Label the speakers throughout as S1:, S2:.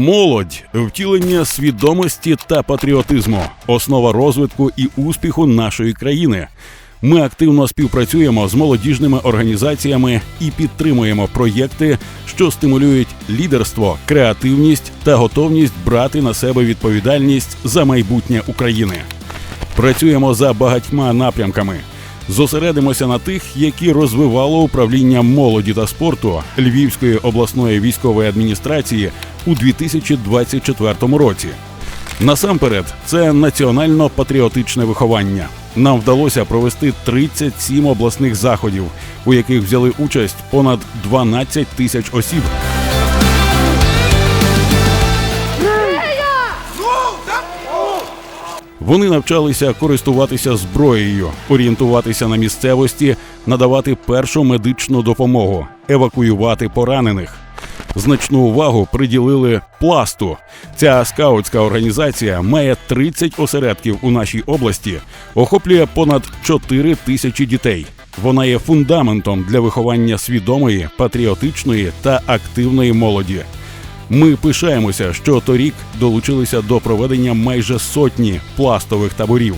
S1: Молодь втілення свідомості та патріотизму, основа розвитку і успіху нашої країни. Ми активно співпрацюємо з молодіжними організаціями і підтримуємо проєкти, що стимулюють лідерство, креативність та готовність брати на себе відповідальність за майбутнє України. Працюємо за багатьма напрямками. Зосередимося на тих, які розвивало управління молоді та спорту Львівської обласної військової адміністрації у 2024 році. Насамперед, це національно-патріотичне виховання. Нам вдалося провести 37 обласних заходів, у яких взяли участь понад 12 тисяч осіб. Вони навчалися користуватися зброєю, орієнтуватися на місцевості, надавати першу медичну допомогу, евакуювати поранених. Значну увагу приділили пласту. Ця скаутська організація має 30 осередків у нашій області, охоплює понад 4 тисячі дітей. Вона є фундаментом для виховання свідомої, патріотичної та активної молоді. Ми пишаємося, що торік долучилися до проведення майже сотні пластових таборів.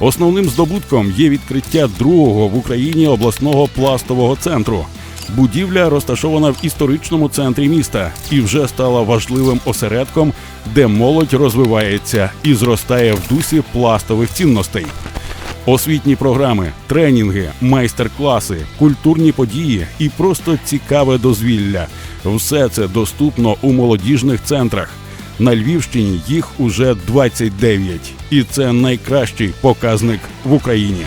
S1: Основним здобутком є відкриття другого в Україні обласного пластового центру. Будівля розташована в історичному центрі міста і вже стала важливим осередком, де молодь розвивається і зростає в дусі пластових цінностей. Освітні програми, тренінги, майстер-класи, культурні події і просто цікаве дозвілля все це доступно у молодіжних центрах. На Львівщині їх уже 29. і це найкращий показник в Україні.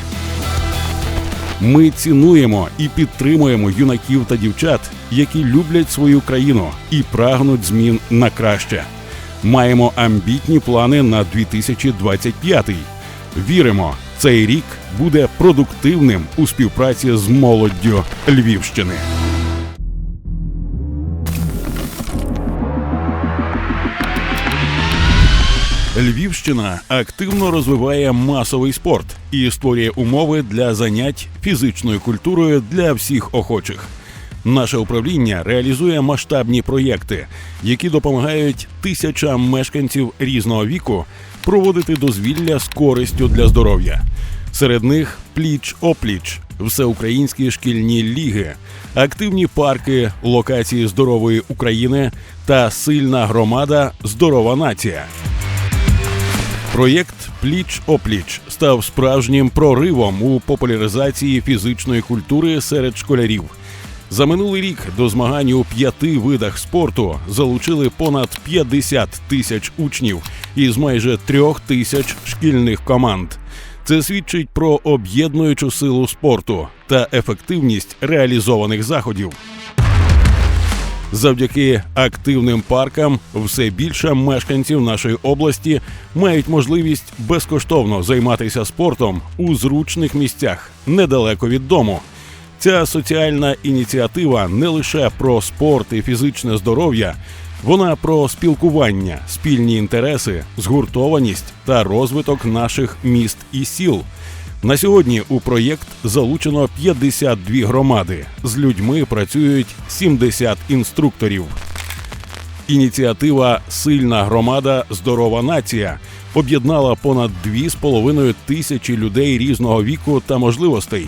S1: Ми цінуємо і підтримуємо юнаків та дівчат, які люблять свою країну і прагнуть змін на краще. Маємо амбітні плани на 2025. Віримо, цей рік буде продуктивним у співпраці з молоддю Львівщини. Львівщина активно розвиває масовий спорт і створює умови для занять фізичною культурою для всіх охочих. Наше управління реалізує масштабні проєкти, які допомагають тисячам мешканців різного віку проводити дозвілля з користю для здоров'я. Серед них пліч опліч, всеукраїнські шкільні ліги, активні парки, локації здорової України та сильна громада Здорова нація. Проєкт Пліч опліч став справжнім проривом у популяризації фізичної культури серед школярів. За минулий рік до змагань у п'яти видах спорту залучили понад 50 тисяч учнів із майже трьох тисяч шкільних команд. Це свідчить про об'єднуючу силу спорту та ефективність реалізованих заходів. Завдяки активним паркам все більше мешканців нашої області мають можливість безкоштовно займатися спортом у зручних місцях недалеко від дому. Ця соціальна ініціатива не лише про спорт і фізичне здоров'я, вона про спілкування, спільні інтереси, згуртованість та розвиток наших міст і сіл. На сьогодні у проєкт залучено 52 громади. З людьми працюють 70 інструкторів. Ініціатива Сильна громада, здорова нація об'єднала понад 2,5 тисячі людей різного віку та можливостей: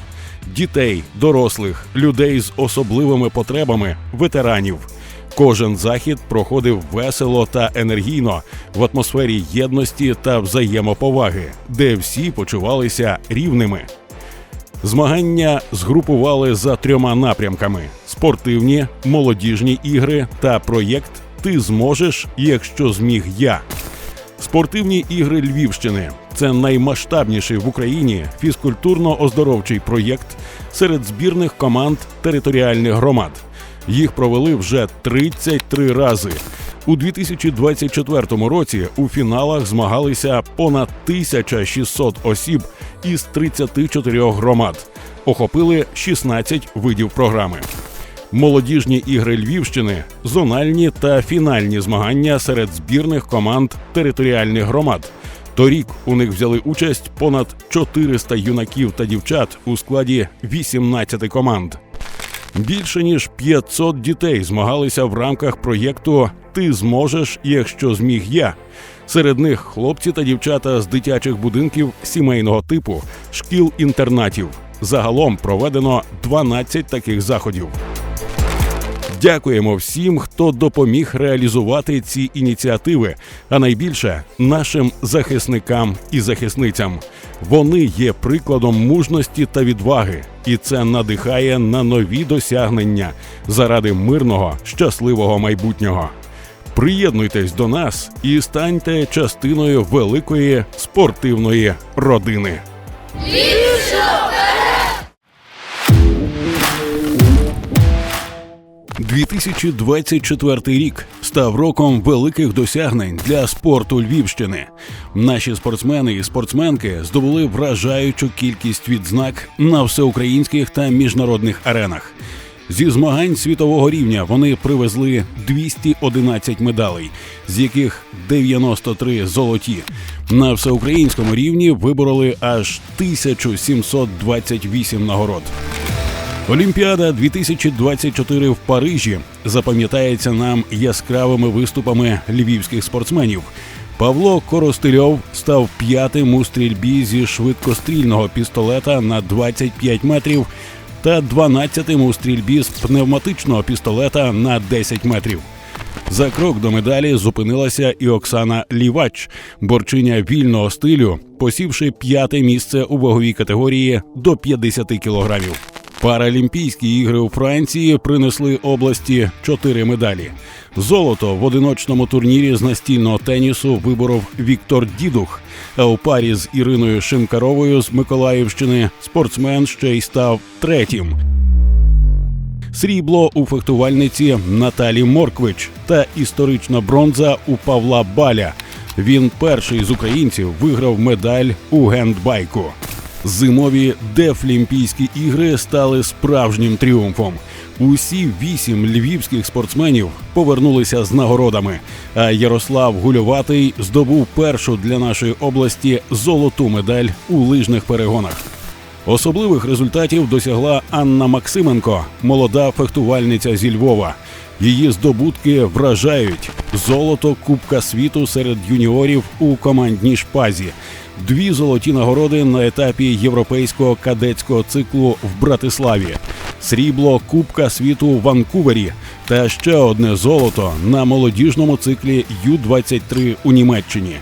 S1: дітей, дорослих, людей з особливими потребами, ветеранів. Кожен захід проходив весело та енергійно в атмосфері єдності та взаємоповаги, де всі почувалися рівними. Змагання згрупували за трьома напрямками: спортивні, молодіжні ігри та проєкт Ти зможеш, якщо зміг я. Спортивні ігри Львівщини це наймасштабніший в Україні фізкультурно-оздоровчий проєкт серед збірних команд територіальних громад. Їх провели вже 33 рази. У 2024 році у фіналах змагалися понад 1600 осіб із 34 громад. Охопили 16 видів програми. Молодіжні ігри Львівщини, зональні та фінальні змагання серед збірних команд територіальних громад. Торік у них взяли участь понад 400 юнаків та дівчат у складі 18 команд. Більше ніж 500 дітей змагалися в рамках проєкту Ти зможеш, якщо зміг я. Серед них хлопці та дівчата з дитячих будинків сімейного типу, шкіл-інтернатів. Загалом проведено 12 таких заходів. Дякуємо всім, хто допоміг реалізувати ці ініціативи, а найбільше нашим захисникам і захисницям. Вони є прикладом мужності та відваги, і це надихає на нові досягнення заради мирного, щасливого майбутнього. Приєднуйтесь до нас і станьте частиною великої спортивної родини. 2024 рік став роком великих досягнень для спорту Львівщини. Наші спортсмени і спортсменки здобули вражаючу кількість відзнак на всеукраїнських та міжнародних аренах. Зі змагань світового рівня вони привезли 211 медалей, з яких 93 золоті. На всеукраїнському рівні вибороли аж 1728 нагород. Олімпіада 2024 в Парижі запам'ятається нам яскравими виступами львівських спортсменів. Павло Коростильов став п'ятим у стрільбі зі швидкострільного пістолета на 25 метрів та 12-тим у стрільбі з пневматичного пістолета на 10 метрів. За крок до медалі зупинилася і Оксана Лівач, борчиня вільного стилю, посівши п'яте місце у ваговій категорії до 50 кілограмів. Паралімпійські ігри у Франції принесли області чотири медалі. Золото в одиночному турнірі з настільного тенісу виборов Віктор Дідух. А у парі з Іриною Шимкаровою з Миколаївщини спортсмен ще й став третім. Срібло у фехтувальниці Наталі Морквич та історична бронза у Павла Баля. Він перший з українців виграв медаль у гендбайку. Зимові Дефлімпійські ігри стали справжнім тріумфом. Усі вісім львівських спортсменів повернулися з нагородами. А Ярослав Гульоватий здобув першу для нашої області золоту медаль у лижних перегонах. Особливих результатів досягла Анна Максименко, молода фехтувальниця зі Львова. Її здобутки вражають золото Кубка світу серед юніорів у командній шпазі, дві золоті нагороди на етапі європейського кадетського циклу в Братиславі, срібло Кубка світу в Ванкувері та ще одне золото на молодіжному циклі Ю-23 у Німеччині.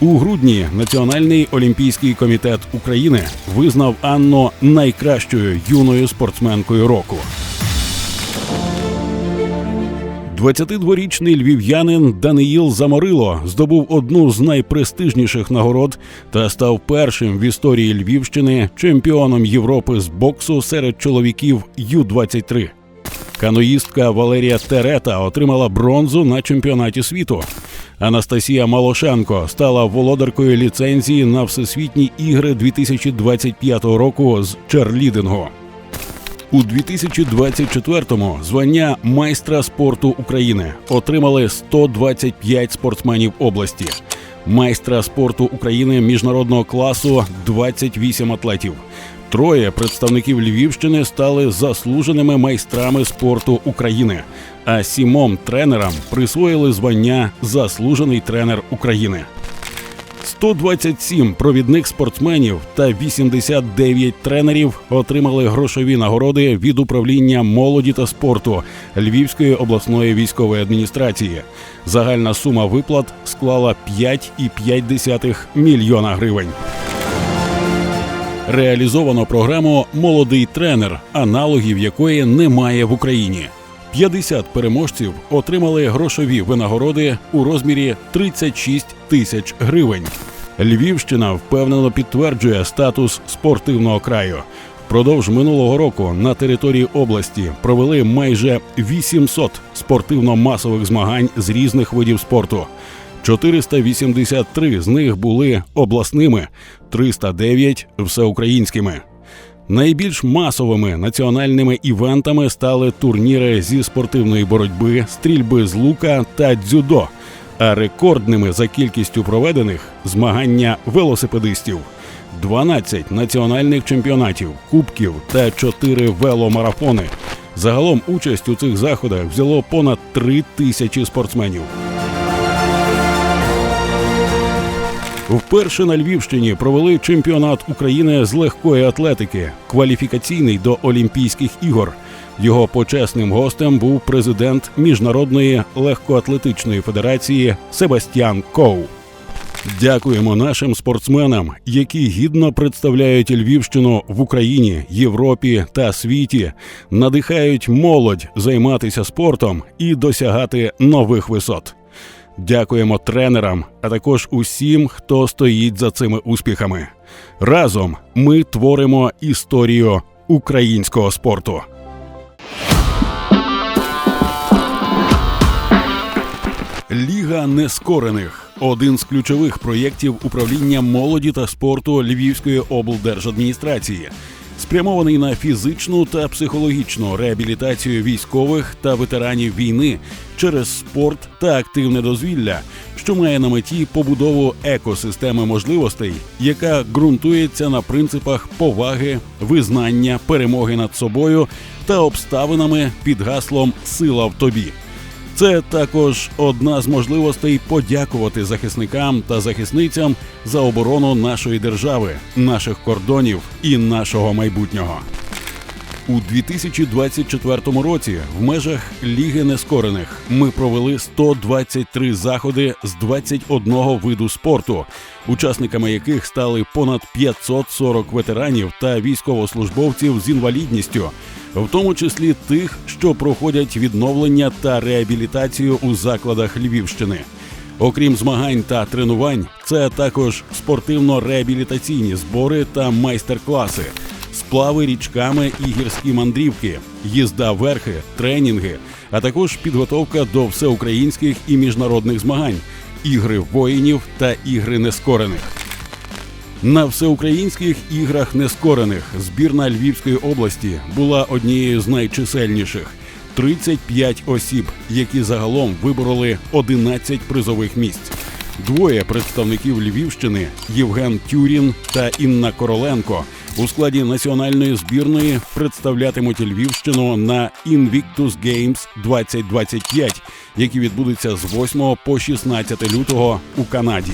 S1: У грудні Національний олімпійський комітет України визнав Анну найкращою юною спортсменкою року. 22-річний львів'янин Даниїл Заморило здобув одну з найпрестижніших нагород та став першим в історії Львівщини чемпіоном Європи з боксу серед чоловіків Ю-23. Каноїстка Валерія Терета отримала бронзу на чемпіонаті світу. Анастасія Малошенко стала володаркою ліцензії на всесвітні ігри 2025 року з черлідингу. У 2024-му звання майстра спорту України отримали 125 спортсменів області, майстра спорту України міжнародного класу 28 атлетів. Троє представників Львівщини стали заслуженими майстрами спорту України, а сімом тренерам присвоїли звання Заслужений тренер України. 127 провідних спортсменів та 89 тренерів отримали грошові нагороди від управління молоді та спорту Львівської обласної військової адміністрації. Загальна сума виплат склала 5,5 мільйона гривень. Реалізовано програму Молодий тренер, аналогів якої немає в Україні. 50 переможців отримали грошові винагороди у розмірі 36 тисяч гривень. Львівщина впевнено підтверджує статус спортивного краю. Впродовж минулого року на території області провели майже 800 спортивно-масових змагань з різних видів спорту. 483 з них були обласними, 309 – всеукраїнськими. Найбільш масовими національними івентами стали турніри зі спортивної боротьби, стрільби з лука та дзюдо. а рекордними за кількістю проведених змагання велосипедистів. 12 національних чемпіонатів, кубків та 4 веломарафони. Загалом участь у цих заходах взяло понад 3 тисячі спортсменів. Вперше на Львівщині провели чемпіонат України з легкої атлетики, кваліфікаційний до Олімпійських ігор. Його почесним гостем був президент Міжнародної легкоатлетичної федерації Себастьян Коу. Дякуємо нашим спортсменам, які гідно представляють Львівщину в Україні, Європі та світі, надихають молодь займатися спортом і досягати нових висот. Дякуємо тренерам, а також усім, хто стоїть за цими успіхами. Разом ми творимо історію українського спорту. Ліга нескорених один з ключових проєктів управління молоді та спорту Львівської облдержадміністрації, спрямований на фізичну та психологічну реабілітацію військових та ветеранів війни через спорт та активне дозвілля, що має на меті побудову екосистеми можливостей, яка ґрунтується на принципах поваги, визнання, перемоги над собою та обставинами під гаслом Сила в тобі. Це також одна з можливостей подякувати захисникам та захисницям за оборону нашої держави, наших кордонів і нашого майбутнього. У 2024 році в межах Ліги Нескорених ми провели 123 заходи з 21 виду спорту, учасниками яких стали понад 540 ветеранів та військовослужбовців з інвалідністю, в тому числі тих, що проходять відновлення та реабілітацію у закладах Львівщини. Окрім змагань та тренувань, це також спортивно-реабілітаційні збори та майстер-класи, сплави річками і гірські мандрівки, їзда верхи, тренінги, а також підготовка до всеукраїнських і міжнародних змагань, ігри воїнів та ігри нескорених. На всеукраїнських іграх нескорених збірна Львівської області була однією з найчисельніших 35 осіб, які загалом вибороли 11 призових місць. Двоє представників Львівщини Євген Тюрін та Інна Короленко у складі національної збірної представлятимуть Львівщину на Invictus Games 2025, які відбудуться з 8 по 16 лютого у Канаді.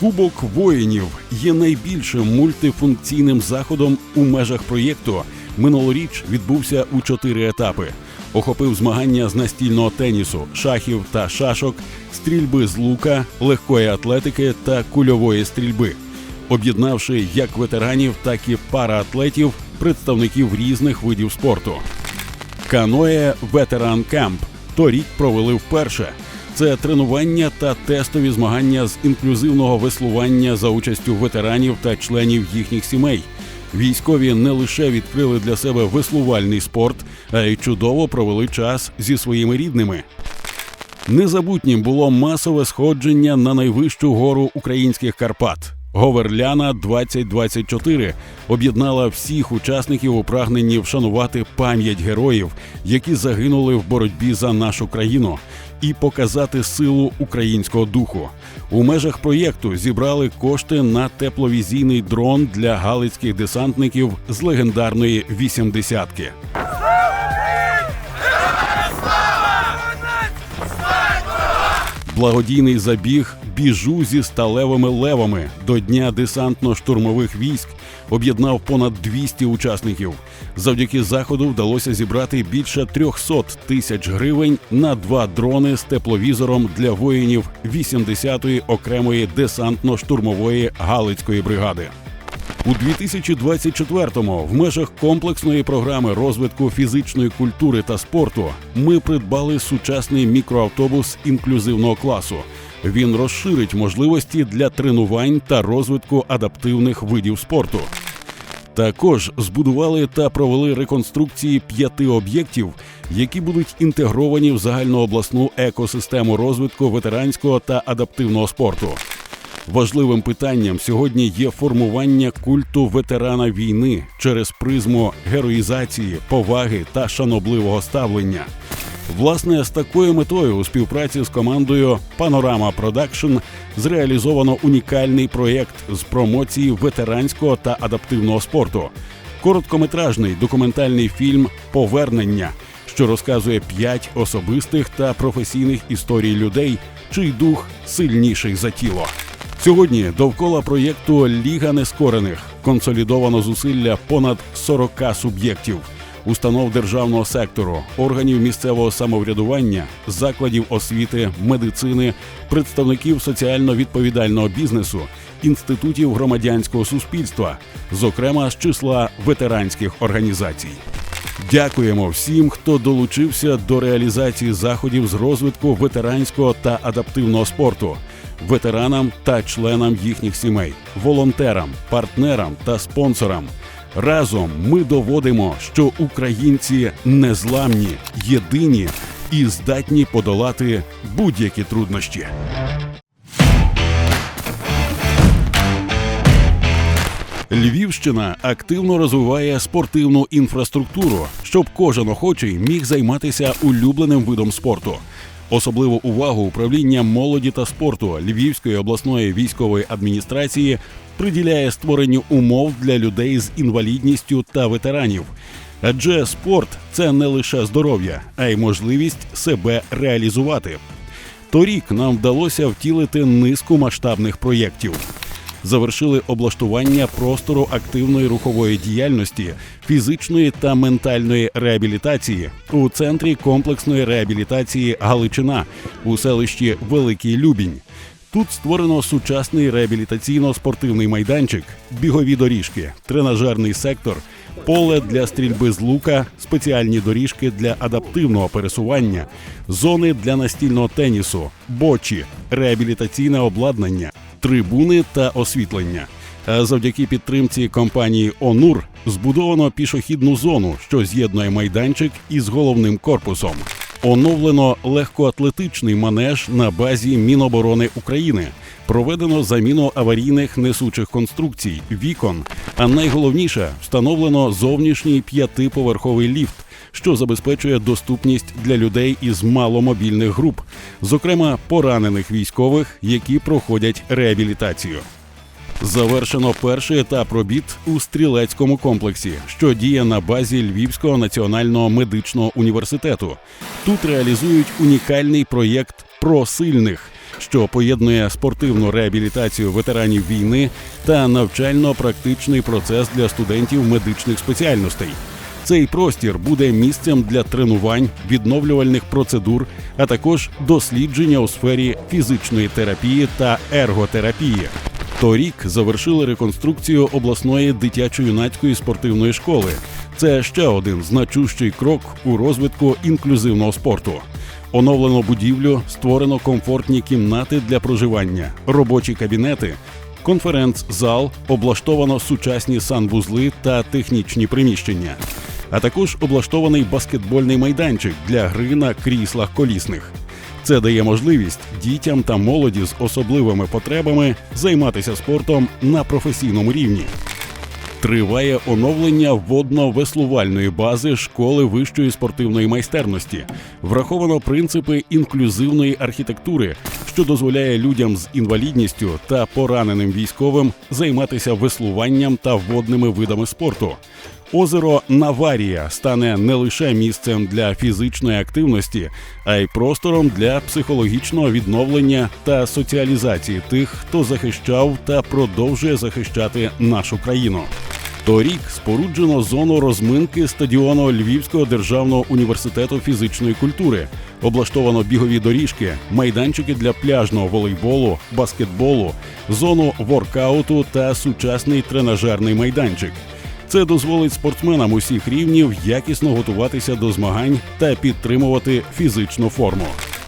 S1: Кубок воїнів є найбільшим мультифункційним заходом у межах проєкту. Минулоріч відбувся у чотири етапи. Охопив змагання з настільного тенісу, шахів та шашок, стрільби з лука, легкої атлетики та кульової стрільби, об'єднавши як ветеранів, так і параатлетів, представників різних видів спорту. Каноє Ветеран Кемп торік провели вперше. Це тренування та тестові змагання з інклюзивного веслування за участю ветеранів та членів їхніх сімей. Військові не лише відкрили для себе веслувальний спорт, а й чудово провели час зі своїми рідними. Незабутнім було масове сходження на найвищу гору українських Карпат. Говерляна 2024 об'єднала всіх учасників у прагненні вшанувати пам'ять героїв, які загинули в боротьбі за нашу країну, і показати силу українського духу. У межах проєкту зібрали кошти на тепловізійний дрон для галицьких десантників з легендарної вісімдесятки. Благодійний забіг біжу зі сталевими левами до дня десантно-штурмових військ об'єднав понад 200 учасників. Завдяки заходу вдалося зібрати більше 300 тисяч гривень на два дрони з тепловізором для воїнів 80-ї окремої десантно-штурмової галицької бригади. У 2024-му в межах комплексної програми розвитку фізичної культури та спорту ми придбали сучасний мікроавтобус інклюзивного класу. Він розширить можливості для тренувань та розвитку адаптивних видів спорту. Також збудували та провели реконструкції п'яти об'єктів, які будуть інтегровані в загальнообласну екосистему розвитку ветеранського та адаптивного спорту. Важливим питанням сьогодні є формування культу ветерана війни через призму героїзації, поваги та шанобливого ставлення. Власне, з такою метою у співпраці з командою Panorama Production зреалізовано унікальний проєкт з промоції ветеранського та адаптивного спорту, короткометражний документальний фільм Повернення, що розказує п'ять особистих та професійних історій людей, чий дух сильніший за тіло. Сьогодні довкола проєкту Ліга нескорених консолідовано зусилля понад 40 суб'єктів, установ державного сектору, органів місцевого самоврядування, закладів освіти, медицини, представників соціально відповідального бізнесу, інститутів громадянського суспільства, зокрема з числа ветеранських організацій. Дякуємо всім, хто долучився до реалізації заходів з розвитку ветеранського та адаптивного спорту, ветеранам та членам їхніх сімей, волонтерам, партнерам та спонсорам. Разом ми доводимо, що українці незламні, єдині і здатні подолати будь-які труднощі. Львівщина активно розвиває спортивну інфраструктуру, щоб кожен охочий міг займатися улюбленим видом спорту. Особливу увагу управління молоді та спорту Львівської обласної військової адміністрації приділяє створенню умов для людей з інвалідністю та ветеранів. Адже спорт це не лише здоров'я, а й можливість себе реалізувати. Торік нам вдалося втілити низку масштабних проєктів. Завершили облаштування простору активної рухової діяльності, фізичної та ментальної реабілітації у центрі комплексної реабілітації Галичина у селищі Великий Любінь. Тут створено сучасний реабілітаційно-спортивний майданчик, бігові доріжки, тренажерний сектор, поле для стрільби з лука, спеціальні доріжки для адаптивного пересування, зони для настільного тенісу, бочі, реабілітаційне обладнання, трибуни та освітлення. А завдяки підтримці компанії Онур збудовано пішохідну зону, що з'єднує майданчик із головним корпусом. Оновлено легкоатлетичний манеж на базі Міноборони України. Проведено заміну аварійних несучих конструкцій, вікон. А найголовніше встановлено зовнішній п'ятиповерховий ліфт, що забезпечує доступність для людей із маломобільних груп, зокрема поранених військових, які проходять реабілітацію. Завершено перший етап робіт у стрілецькому комплексі, що діє на базі Львівського національного медичного університету. Тут реалізують унікальний проєкт про сильних, що поєднує спортивну реабілітацію ветеранів війни та навчально-практичний процес для студентів медичних спеціальностей. Цей простір буде місцем для тренувань, відновлювальних процедур, а також дослідження у сфері фізичної терапії та ерготерапії. Торік завершили реконструкцію обласної дитячо-юнацької спортивної школи. Це ще один значущий крок у розвитку інклюзивного спорту. Оновлено будівлю, створено комфортні кімнати для проживання, робочі кабінети, конференц-зал, облаштовано сучасні санвузли та технічні приміщення, а також облаштований баскетбольний майданчик для гри на кріслах колісних. Це дає можливість дітям та молоді з особливими потребами займатися спортом на професійному рівні. Триває оновлення водно-веслувальної бази школи вищої спортивної майстерності. Враховано принципи інклюзивної архітектури, що дозволяє людям з інвалідністю та пораненим військовим займатися веслуванням та водними видами спорту. Озеро Наварія стане не лише місцем для фізичної активності, а й простором для психологічного відновлення та соціалізації тих, хто захищав та продовжує захищати нашу країну. Торік споруджено зону розминки стадіону Львівського державного університету фізичної культури. Облаштовано бігові доріжки, майданчики для пляжного волейболу, баскетболу, зону воркауту та сучасний тренажерний майданчик. Це дозволить спортсменам усіх рівнів якісно готуватися до змагань та підтримувати фізичну форму.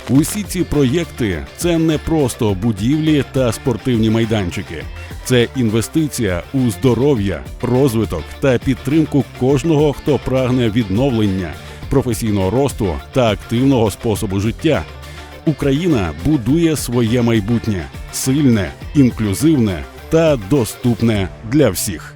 S1: Усі ці проєкти це не просто будівлі та спортивні майданчики, це інвестиція у здоров'я, розвиток та підтримку кожного, хто прагне відновлення, професійного росту та активного способу життя. Україна будує своє майбутнє сильне, інклюзивне та доступне для всіх.